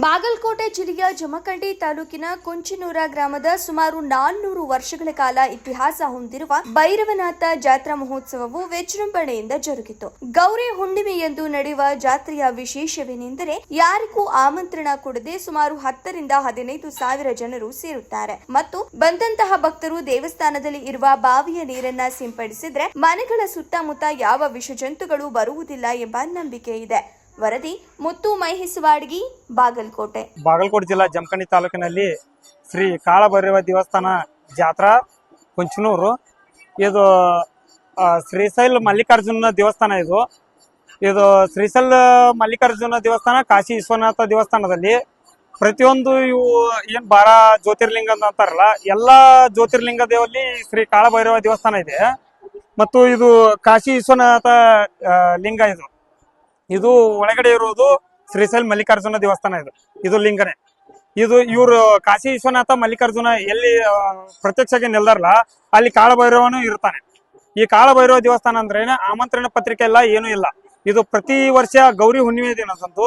ಬಾಗಲಕೋಟೆ ಜಿಲ್ಲೆಯ ಜಮಖಂಡಿ ತಾಲೂಕಿನ ಕುಂಚಿನೂರ ಗ್ರಾಮದ ಸುಮಾರು ನಾನ್ನೂರು ವರ್ಷಗಳ ಕಾಲ ಇತಿಹಾಸ ಹೊಂದಿರುವ ಭೈರವನಾಥ ಜಾತ್ರಾ ಮಹೋತ್ಸವವು ವಿಜೃಂಭಣೆಯಿಂದ ಜರುಗಿತು. ಗೌರಿ ಹುಣ್ಣಿಮೆಯಂದು ನಡೆಯುವ ಜಾತ್ರೆಯ ವಿಶೇಷವೇನೆಂದರೆ ಯಾರಿಗೂ ಆಮಂತ್ರಣ ಕೊಡದೆ ಸುಮಾರು ಹತ್ತರಿಂದ ಹದಿನೈದು ಸಾವಿರ ಜನರು ಸೇರುತ್ತಾರೆ. ಮತ್ತು ಬಂದಂತಹ ಭಕ್ತರು ದೇವಸ್ಥಾನದಲ್ಲಿ ಇರುವ ಬಾವಿಯ ನೀರನ್ನ ಸಿಂಪಡಿಸಿದ್ರೆ ಮನೆಗಳ ಸುತ್ತಮುತ್ತ ಯಾವ ವಿಷಜಂತುಗಳು ಬರುವುದಿಲ್ಲ ಎಂಬ ನಂಬಿಕೆ ಇದೆ. ವರದಿ ಮುತ್ತು ಮೈಹಿಸುವಾಡ್ಗಿ ಬಾಗಲಕೋಟೆ. ಬಾಗಲಕೋಟೆ ಜಿಲ್ಲಾ ಜಮಖಂಡಿ ತಾಲೂಕಿನಲ್ಲಿ ಶ್ರೀ ಕಾಳಭೈರವ ದೇವಸ್ಥಾನ ಜಾತ್ರಾ ಕುಂಚನೂರು. ಇದು ಆ, ಶ್ರೀಶೈಲ ಮಲ್ಲಿಕಾರ್ಜುನ ದೇವಸ್ಥಾನ ಇದು. ಇದು ಶ್ರೀಶೈಲ ಮಲ್ಲಿಕಾರ್ಜುನ ದೇವಸ್ಥಾನ ಕಾಶಿ ವಿಶ್ವನಾಥ ದೇವಸ್ಥಾನದಲ್ಲಿ. ಪ್ರತಿಯೊಂದು ಇವು ಏನ್ ಬಾರ ಜ್ಯೋತಿರ್ಲಿಂಗ ಅಂತ ಅಂತಾರಲ್ಲ ಎಲ್ಲಾ ಜ್ಯೋತಿರ್ಲಿಂಗ ದೇವಲ್ಲಿ ಶ್ರೀ ಕಾಳಭೈರವ ದೇವಸ್ಥಾನ ಇದೆ. ಮತ್ತು ಇದು ಕಾಶಿ ವಿಶ್ವನಾಥ ಲಿಂಗ ಇದು. ಇದು ಒಳಗಡೆ ಇರುವುದು ಶ್ರೀಶೈಲ್ ಮಲ್ಲಿಕಾರ್ಜುನ ದೇವಸ್ಥಾನ ಇದು. ಇದು ಲಿಂಗನೇ. ಇದು ಇವರು ಕಾಶಿ ವಿಶ್ವನಾಥ ಮಲ್ಲಿಕಾರ್ಜುನ ಎಲ್ಲಿ ಪ್ರತ್ಯಕ್ಷವಾಗಿ ನಿಲ್ದಾರಲ್ಲ, ಅಲ್ಲಿ ಕಾಳಭೈರವನು ಇರ್ತಾನೆ. ಈ ಕಾಳಭೈರವ ದೇವಸ್ಥಾನ ಅಂದ್ರೆ ಆಮಂತ್ರಣ ಪತ್ರಿಕೆ ಎಲ್ಲ ಏನು ಇಲ್ಲ. ಇದು ಪ್ರತಿ ವರ್ಷ ಗೌರಿ ಹುಣ್ಣಿಮೆ ದಿನದಂದು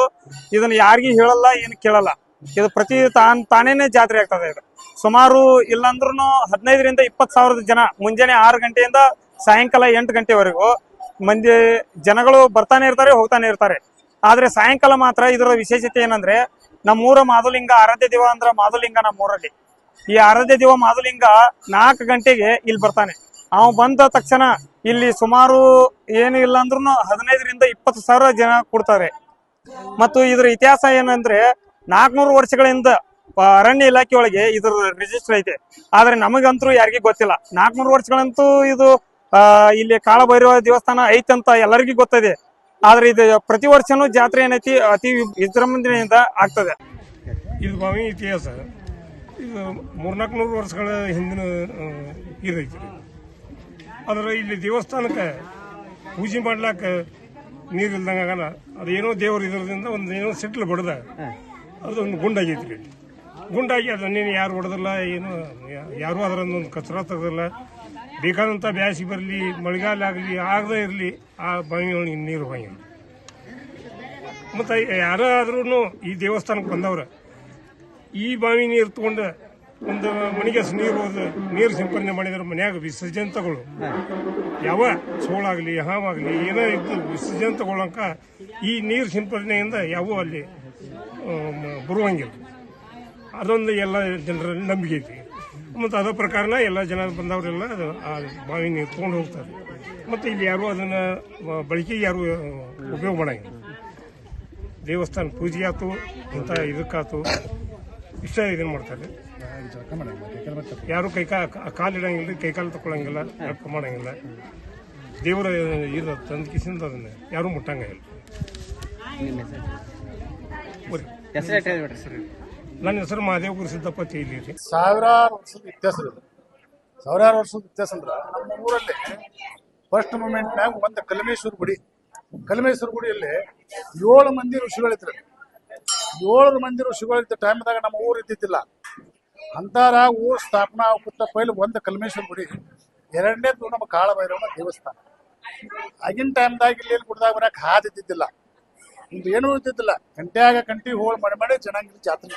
ಇದನ್ನ ಯಾರಿಗೂ ಹೇಳಲ್ಲ, ಏನು ಕೇಳಲ್ಲ. ಇದು ಪ್ರತಿ ತಾನ್, ತಾನೇನೆ ಜಾತ್ರೆ ಆಗ್ತದೆ ಇದು. ಸುಮಾರು ಇಲ್ಲಾಂದ್ರೂ ಹದಿನೈದರಿಂದ ಇಪ್ಪತ್ತು ಸಾವಿರದ ಜನ ಮುಂಜಾನೆ ಆರು ಗಂಟೆಯಿಂದ ಸಾಯಂಕಾಲ ಎಂಟು ಗಂಟೆವರೆಗೂ ಮಂದಿ ಜನಗಳು ಬರ್ತಾನೆ ಇರ್ತಾರೆ, ಹೋಗ್ತಾನೆ ಇರ್ತಾರೆ. ಆದ್ರೆ ಸಾಯಂಕಾಲ ಮಾತ್ರ ಇದರ ವಿಶೇಷತೆ ಏನಂದ್ರೆ, ನಮ್ಮೂರ ಮಾಧುಲಿಂಗ ಆರಾಧ್ಯ ದೇವ ಅಂದ್ರ ಮಾಧುಲಿಂಗ ನಮ್ಮೂರಲ್ಲಿ. ಈ ಆರಾಧ್ಯ ದೇವ ಮಾಧುಲಿಂಗ ನಾಲ್ಕು ಗಂಟೆಗೆ ಇಲ್ಲಿ ಬರ್ತಾನೆ. ಅವ್ ಬಂದ ತಕ್ಷಣ ಇಲ್ಲಿ ಸುಮಾರು ಏನು ಇಲ್ಲ ಅಂದ್ರೂ ಹದಿನೈದರಿಂದ ಇಪ್ಪತ್ತು ಸಾವಿರ ಜನ ಕೊಡ್ತಾರೆ. ಮತ್ತು ಇದ್ರ ಇತಿಹಾಸ ಏನಂದ್ರೆ, ನಾಲ್ಕನೂರು ವರ್ಷಗಳಿಂದ ಅರಣ್ಯ ಇಲಾಖೆಯೊಳಗೆ ಇದರ ರಿಜಿಸ್ಟರ್ ಐತೆ. ಆದ್ರೆ ನಮಗಂತೂ ಯಾರಿಗೂ ಗೊತ್ತಿಲ್ಲ. ನಾಲ್ಕನೂರು ವರ್ಷಗಳಂತೂ ಇದು ಇಲ್ಲಿ ಕಾಳಭೈರವ ದೇವಸ್ಥಾನ ಐತಂತ ಎಲ್ಲರಿಗೂ ಗೊತ್ತಿದೆ. ಆದ್ರೆ ಇದು ಪ್ರತಿ ವರ್ಷನೂ ಜಾತ್ರೆ ಏನೈತಿ, ಅತಿ ವಿಜೃಂಭಣೆಯಿಂದ ಆಗ್ತದೆ. ಇದು ಭಾವಿ ಇತಿಹಾಸ. ಇದು ಮೂರ್ನಾಲ್ಕು ನೂರು ವರ್ಷಗಳ ಹಿಂದಿನ ಇದೈತಿ ಆದ್ರೆ ಇಲ್ಲಿ ದೇವಸ್ಥಾನಕ್ಕೆ ಪೂಜೆ ಮಾಡ್ಲಾಕ ನೀರು ಇಲ್ದಂಗ ಆಗಲ್ಲ. ಅದೇನೋ ದೇವ್ರ ಇದರದಿಂದ ಒಂದು ಏನೋ ಸಿಟ್ಲು ಬಡ್ದ. ಅದೊಂದು ಗುಂಡಾಗೈತಿ ರೀ ಗುಂಡಾಗಿ ಅದನ್ನೇನು ಯಾರು ಹೊಡೆದಿಲ್ಲ, ಏನು ಯಾರು ಒಂದು ಕಚರ ತೆಗೆದಿಲ್ಲ. ಬೇಕಾದಂಥ ಬ್ಯಾಸಿಗೆ ಬರಲಿ, ಮಳೆಗಾಲ ಆಗಲಿ, ಆಗದೇ ಇರಲಿ, ಆ ಬಾವಿ ಒಳಗೆ ನೀರು ಹೋಗಿಲ್ಲ ಮತ್ತು ಆದ್ರೂ ಈ ದೇವಸ್ಥಾನಕ್ಕೆ ಬಂದವ್ರ, ಈ ಬಾವಿ ನೀರು ತಗೊಂಡು ಒಂದು ಮನೆಗೆ ನೀರು ಹೋದ, ನೀರು ಸಿಂಪಡಣೆ ಮಾಡಿದ್ರೆ ಮನ್ಯಾಗ ತಗೊಳ್ಳು ಯಾವ? ಸೋಳಾಗಲಿ, ಹಾವಾಗಲಿ, ಏನೋ ಇದ್ದು ವಿಸರ್ಜನೆ ತಗೊಳಕ ಈ ನೀರು ಸಿಂಪಡಣೆಯಿಂದ ಯಾವ ಅಲ್ಲಿ ಬರುವಂಗಿಲ್ಲ. ಅದೊಂದು ಎಲ್ಲ ಜನರಲ್ಲಿ ನಂಬಿಕೆ ಐತಿ. ಮತ್ತು ಅದೇ ಪ್ರಕಾರನ ಎಲ್ಲ ಜನ ಬಂದವರೆಲ್ಲ ಅದು ಆ ಬಾವಿ ನೀರು ತೊಗೊಂಡು ಹೋಗ್ತಾರೆ. ಮತ್ತು ಇಲ್ಲಿ ಯಾರು ಅದನ್ನು ಬಳಕೆಗೆ ಯಾರು ಉಪಯೋಗ ಮಾಡಂಗಿಲ್ಲ. ದೇವಸ್ಥಾನ ಪೂಜೆ ಆಯ್ತು ಇಂಥ ಇದಕ್ಕಾಯ್ತು ಇಷ್ಟ ಇದನ್ನು ಮಾಡ್ತಾರೆ. ಯಾರು ಕೈ ಕಾ ಕಾಲು ಇಡಂಗಿಲ್ಲ ಕೈ ಕಾಲು ತಗೊಳಂಗಿಲ್ಲ ರೊಕ್ಕ ಮಾಡಂಗಿಲ್ಲ. ದೇವರ ಇದು ತಂದು ಕಿಸಿಂದ ಅದನ್ನು ಯಾರೂ ಮುಟ್ಟಂಗಿಲ್ಲ. ನನ್ನ ಹೆಸರು ಮಹಾದೇವ ಗುರು ಸಿದ್ದಪ್ಪ ತೇಲಿ ಸಾವಿರಾರು ವರ್ಷದ ಇತಿಹಾಸ ಇದೆ ಸಾವಿರಾರು ವರ್ಷದ ವ್ಯತ್ಯಾಸ ಅಂದ್ರೆ ನಮ್ಮ ಊರಲ್ಲಿ ಫಸ್ಟ್ ಮೂಮೆಂಟ್ನಾಗ ಒಂದು ಕಲಮೇಶ್ವರ ಗುಡಿ. ಕಲಮೇಶ್ವರ ಗುಡಿಯಲ್ಲಿ ಏಳು ಮಂದಿ ಋಷಿಗಳಿದ್ರು ಏಳು ಮಂದಿ ಋಷಿಗಳಿದ್ದ ಟೈಮ್ದಾಗ ನಮ್ಮ ಊರು ಇದ್ದಿದ್ದಿಲ್ಲ. ಅಂತಾರ ಊರು ಸ್ಥಾಪನಾ ಆಗುತ್ತ ಪೈಲು ಒಂದು ಕಲಮೇಶ್ವರ ಗುಡಿ. ಎರಡನೇದು ನಮ್ಮ ಕಾಳಭೈರವನ ದೇವಸ್ಥಾನ. ಆಗಿನ ಟೈಮ್ದಾಗ ಇಲ್ಲಿ ಗುಡ್ದಾಗ ಬರಕ್ ಹಾದಿದ್ದಿದ್ದಿಲ್ಲ ಇದು ಏನೂ ಇದ್ದಿದ್ದಿಲ್ಲ. ಗಂಟೆಯಾಗ ಕಂಟಿ ಹೋಳು ಮಾಡಿ ಮಾಡಿ ಚೆನ್ನಾಗಿ ಜಾತ್ರೆ.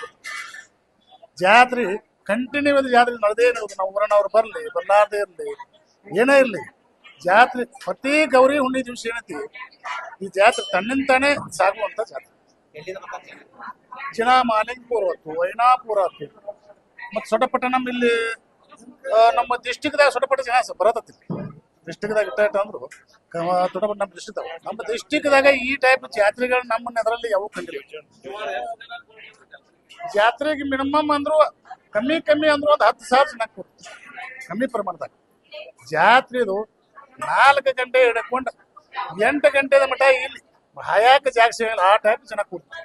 ಜಾತ್ರೆ ಕಂಟಿನ್ಯೂ ಅದು ಜಾತ್ರೆ ನಡೆದೇ ಇರೋದು ನಮ್ಮ ಊರನವ್ರು ಬರಲಿ, ಬರ್ಲಾರ್ದೇ ಇರಲಿ, ಏನೇ ಇರಲಿ, ಜಾತ್ರೆ ಪ್ರತಿ ಗೌರಿ ಹುಣ್ಣಿ ದಿವಸ ಏನೈತಿ ಈ ಜಾತ್ರೆ ತನ್ನಿಂದ ತಾನೇ ಸಾಗುವಂತ ಜಾತ್ರೆ. ಚಿನಾ ಮಾಲಿಂಗ್ಪುರ್ ಹೊತ್ತು ವೈನಾಪುರ ಆತು ಮತ್ತು ನಮ್ಮ ಇಲ್ಲಿ ನಮ್ಮ ಡಿಸ್ಟಿಕ್ದಾಗ ಸೊಟಪಟ್ಟ ಜನ ಬರತತಿ. ಡಿಸ್ಟಿಕ್ದಾಗ ಇಟ್ಟ ಇಟ್ಟ ಅಂದ್ರು ದೊಡ್ಡ ನಮ್ಮ ಡಿಸ್ಟಿಕ್ ನಮ್ಮ ಡಿಸ್ಟಿಕ್ದಾಗ ಈ ಟೈಪ್ ಜಾತ್ರೆಗಳು ನಮ್ಮ ಅದರಲ್ಲಿ ಯಾವ ಕಂಡಿಲ್ಲ. ಜಾತ್ರೆಗೆ ಮಿನಿಮಮ್ ಅಂದ್ರು ಕಮ್ಮಿ ಕಮ್ಮಿ ಅಂದ್ರು ಒಂದು ಹತ್ತು ಸಾವಿರ ಜನ ಕೂಡ್ತಾರೆ ಕಮ್ಮಿ ಪ್ರಮಾಣದಾಗ. ಜಾತ್ರೆದು ನಾಲ್ಕು ಗಂಟೆ ಹಿಡ್ಕೊಂಡು ಎಂಟು ಗಂಟೆದ ಮಟ್ಟ ಇಲ್ಲಿ. ಹಯಾಕ ಜಾಗ ಸಿಗಲ್ಲ ಆ ಟೈಪ್ ಜನ ಕೂಡ್ತಾರೆ